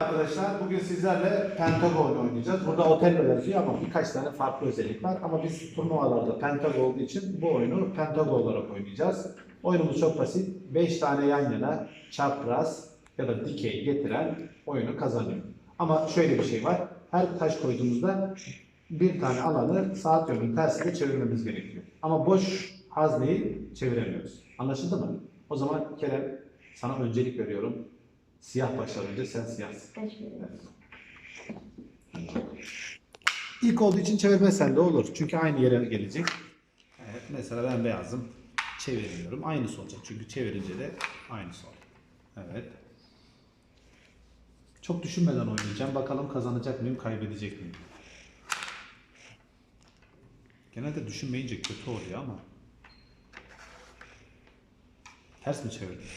Arkadaşlar bugün sizlerle Pentagon oynayacağız. Burada Otello yazıyor ama birkaç tane farklı özellik var. Ama biz turnuvalarda Pentagon olduğu için bu oyunu Pentagon olarak oynayacağız. Oyunumuz çok basit. 5 tane yan yana çapraz ya da dikey getiren oyunu kazanıyor. Ama şöyle bir şey var. Her taş koyduğumuzda bir tane alanı saat yönünün tersine çevirmemiz gerekiyor. Ama boş hazneyi çeviremiyoruz. Anlaşıldı mı? O zaman Kerem sana öncelik veriyorum. Siyah başlayınca sen siyahsın. İlk olduğu için çevirmesen de olur. Çünkü aynı yere gelecek. Evet, mesela ben beyazım. Çeviriyorum. Aynısı olacak. Çünkü çevirince de aynısı olacak. Evet. Çok düşünmeden oynayacağım. Bakalım kazanacak mıyım, kaybedecek miyim? Genelde düşünmeyince kötü oluyor ama. Ters mi çevirdim?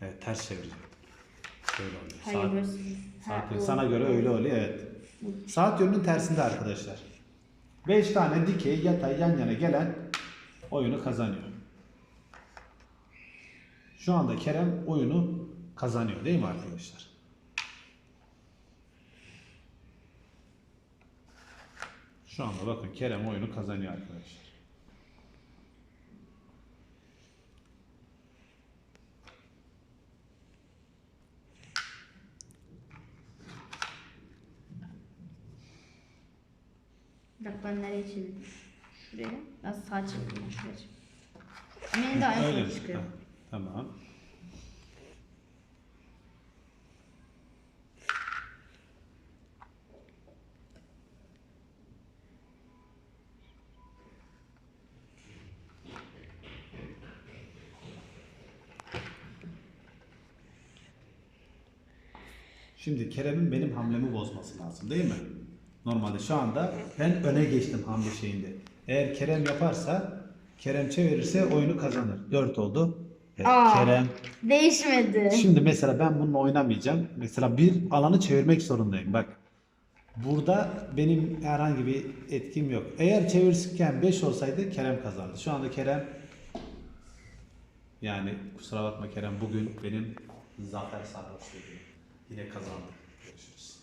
Evet, ters çevirdim. Şöyle oluyor. Hayır Saat-. Saat yönü sana göre öyle oluyor evet. Saat yönünün tersinde arkadaşlar. 5 tane dikey yatay yan yana gelen oyunu kazanıyor. Şu anda Kerem oyunu kazanıyor değil mi arkadaşlar? Şu anda bakın Kerem oyunu kazanıyor arkadaşlar. Bak ben nereye çevirdim? Şuraya. Nasıl sağ çevirdim şuraya. Benim de aynı mi? çıkıyor. Tamam. Şimdi Kerem'in benim hamlemi bozması lazım değil mi? Normalde şu anda ben öne geçtim hamle şeyinde. Eğer Kerem yaparsa, Kerem çevirirse oyunu kazanır. 4 oldu. Evet, Aa. Kerem. Değişmedi. Şimdi mesela ben bununla oynamayacağım. Mesela bir alanı çevirmek zorundayım. Bak. Burada benim herhangi bir etkim yok. Eğer çevirirken 5 olsaydı Kerem kazandı. Şu anda Kerem yani kusura bakma Kerem bugün benim zafer sarhoşluğum. Yine kazandı. Görüşürüz.